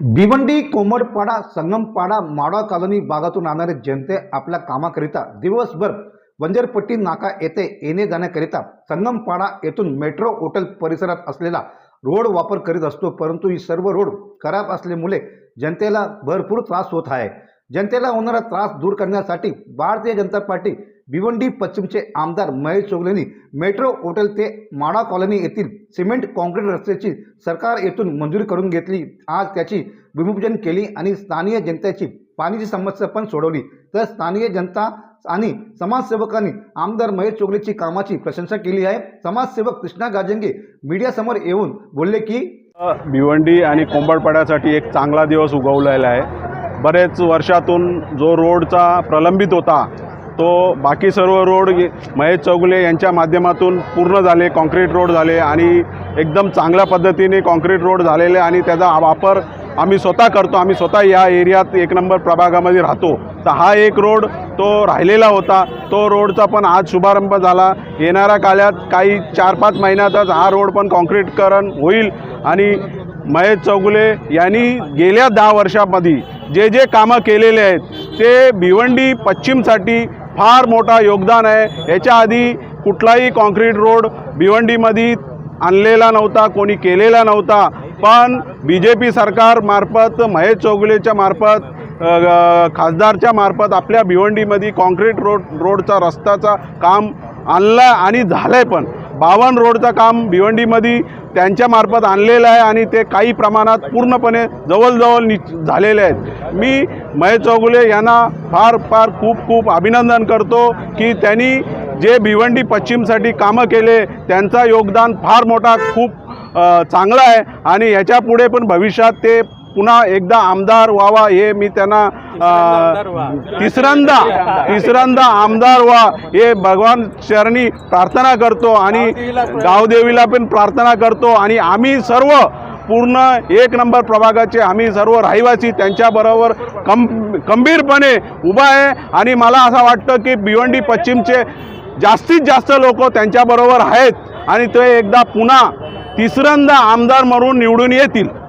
भिवंडी कोमडपाडा संगमपाडा माडा colony भागातून आणणारे जनते आपल्या कामाकरिता दिवसभर बंजरपट्टी नाका येथे येणे जाण्याकरिता संगमपाडा येथून मेट्रो हॉटेल परिसरात असलेला रोड वापर करीत असतो. परंतु ही सर्व रोड खराब असल्यामुळे जनतेला भरपूर त्रास होत आहे. जनतेला होणारा त्रास दूर करण्यासाठी भारतीय जनता पार्टी भिवंडी पश्चिमचे आमदार महेश चोगलेंनी मेट्रो हॉटेल ते माडा कॉलनी येथील सिमेंट कॉन्क्रीट रस्त्याची सरकार येथून मंजुरी करून घेतली. आज त्याची भूमिपूजन केली आणि स्थानिक जनतेची पाण्याची समस्या पण सोडवली. तर स्थानिक जनता आणि समाजसेवकांनी आमदार महेश चोगलेची कामाची प्रशंसा केली आहे. समाजसेवक कृष्णा गाजंगे मीडियासमोर येऊन बोलले की भिवंडी आणि कोंबडपाड्यासाठी एक चांगला दिवस उगवलेला आहे. बरेच वर्षातून जो रोडचा प्रलंबित होता तो बाकी सर्व रोड महेश चौगुले यांच्या माध्यमातून पूर्ण झाले कॉन्क्रीट रोड झाले आणि एकदम चांगल्या पद्धतीने कॉन्क्रीट रोड झालेले आणि त्याचा वापर आम्ही स्वतः करतो. आम्ही स्वतः या एरियात एक नंबर प्रभागामध्ये राहतो. तर हा एक रोड तो राहिलेला होता. तो रोडचा पण आज शुभारंभ झाला. येणाऱ्या काळात काही चार पाच महिन्यातच हा रोड पण कॉन्क्रीटकरण होईल आणि महेश चौगुले यांनी गेल्या दहा वर्षामध्ये जे जे कामं केलेले आहेत ते भिवंडी पश्चिमसाठी फार मोठा योगदान आहे. याच्या आधी कुठलाही कॉन्क्रीट रोड भिवंडीमध्ये आणलेला नव्हता कोणी केलेला नव्हता. पण बी जे पी सरकारमार्फत महेश चौगुलेच्या मार्फत खासदारच्या मार्फत आपल्या भिवंडीमध्ये कॉन्क्रीट रोड रोडचा रस्त्याचा काम आणलं आणि झालं आहे पण. बावन रोडचं काम भिवंडीमध्ये त्यांच्यामार्फत आणलेलं आहे आणि ते काही प्रमाणात पूर्णपणे जवळजवळ नि झालेले आहेत. मी महेश चौगुले यांना फार फार खूप खूप अभिनंदन करतो की त्यांनी जे भिवंडी पश्चिमसाठी कामं केले त्यांचा योगदान फार मोठा खूप चांगला आहे आणि याच्यापुढे पण भविष्यात ते पुन्हा एकदा आमदार व्हावा हे मी त्यांना तिसऱ्यांदा तिसऱ्यांदा आमदार व्हा हे भगवान चरणी प्रार्थना करतो आणि गावदेवीला पण प्रार्थना करतो आणि आम्ही सर्व पूर्ण एक नंबर प्रभागाचे आम्ही सर्व रहिवासी त्यांच्याबरोबर कम गंभीरपणे उभा आहे आणि मला असं वाटतं की भिवंडी पश्चिमचे जास्तीत जास्त लोक त्यांच्याबरोबर आहेत आणि ते एकदा पुन्हा तिसऱ्यांदा आमदार म्हणून निवडून येतील.